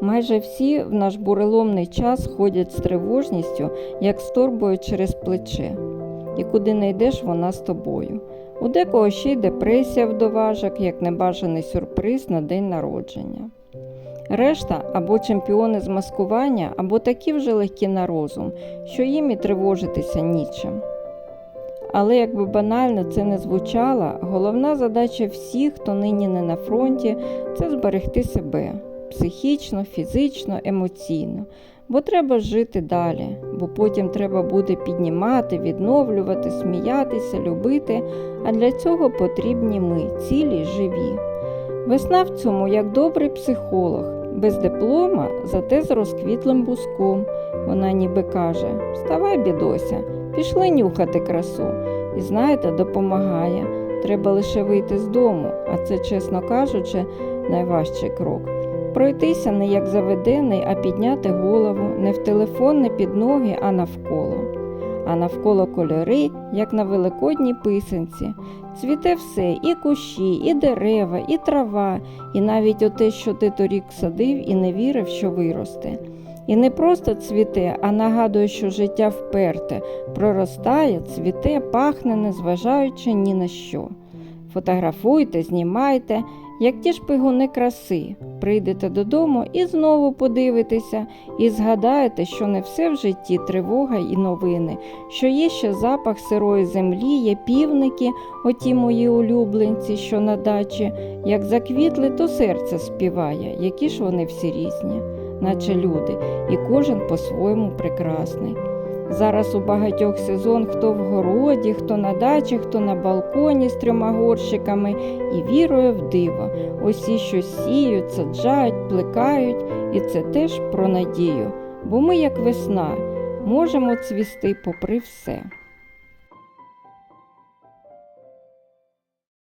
Майже всі в наш буреломний час ходять з тривожністю, як з торбою через плече. І куди не йдеш, вона з тобою. У декого ще й депресія вдоважок, як небажаний сюрприз на день народження. Решта або чемпіони з маскування, або такі вже легкі на розум, що їм і тривожитися нічим. Але якби банально це не звучало, головна задача всіх, хто нині не на фронті, це зберегти себе психічно, фізично, емоційно. Бо треба жити далі, бо потім треба буде піднімати, відновлювати, сміятися, любити. А для цього потрібні ми, цілі, живі. Весна в цьому як добрий психолог, без диплома, зате з розквітлим буском. Вона ніби каже: Вставай, бідося, пішли нюхати красу. І знаєте, допомагає. Треба лише вийти з дому, а це, чесно кажучи, найважчий крок. Пройтися не як заведений, а підняти голову не в телефон, не під ноги, а навколо. А навколо кольори, як на великодній писанці. Цвіте все, і кущі, і дерева, і трава, і навіть оте, що ти торік садив і не вірив, що виросте. І не просто цвіте, а нагадує, що життя вперте, проростає, цвіте, пахне, незважаючи ні на що. Фотографуйте, знімайте, як ті шпигуни краси. Прийдете додому і знову подивитеся, і згадаєте, що не все в житті тривога і новини, що є ще запах сирої землі, є півники, оті мої улюбленці, що на дачі, як заквітли, то серце співає, які ж вони всі різні, наче люди, і кожен по-своєму прекрасний. Зараз у багатьох сезон хто в городі, хто на дачі, хто на балконі з трьома горщиками і вірує в диво. Усі щось сіють, саджають, плекають, і це теж про надію. Бо ми, як весна, можемо цвісти попри все.